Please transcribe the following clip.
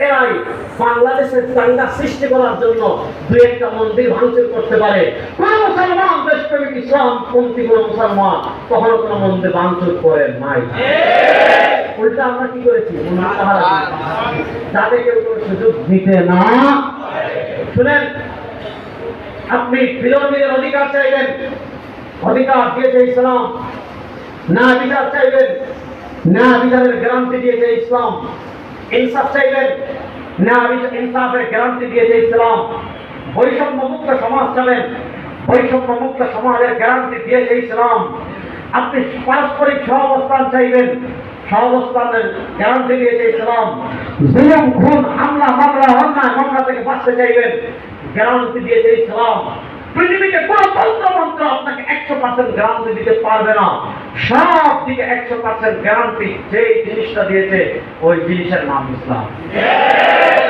এরাই বাংলাদেশের দাঙ্গা সৃষ্টি করার জন্য দু একটা মন্দির ভাঙচুর করতে পারে। মুসলমান মুসলমান কখনো কোনো মন্দির ভাঙচুর করে নাই। উল্টা আমরা কি করেছি? কেউ কোনো সুযোগ দিতে না শুনেন, আপনি বিরোধীদের অধিকার চাইবেন, অধিকার দিয়েছে ইসলাম, না বিচার চাইবেন, না বিচারের গ্যারান্টি দিয়েছে ইসলাম, ইনসাফ চাইবেন, না ইনসাফের গ্যারান্টি দিয়েছে ইসলাম, বৈষম্য মুক্ত সমাজ চাবেন বৈষম্য মুক্ত সমাজের গ্যারান্টি দিয়েছে ইসলাম। আপনি পারস্পরিক সহাবস্থান চাইবেন সহাবস্থানের গ্যারান্টি দিয়েছে ইসলাম জুলুম খুন, হামলা, মামলা, অন্যায়, মামলা থেকে বাঁচতে চাইবেন। গ্যারান্টি দিয়েছে ইসলাম পৃথিবীতে কোন তন্ত্রমন্ত্র আপনাকে একশো পার্সেন্ট গ্যারান্টি দিতে পারবে না। সব দিকে একশো পার্সেন্ট গ্যারান্টি যেই জিনিসটা দিয়েছে, ওই জিনিসের নাম ইসলাম।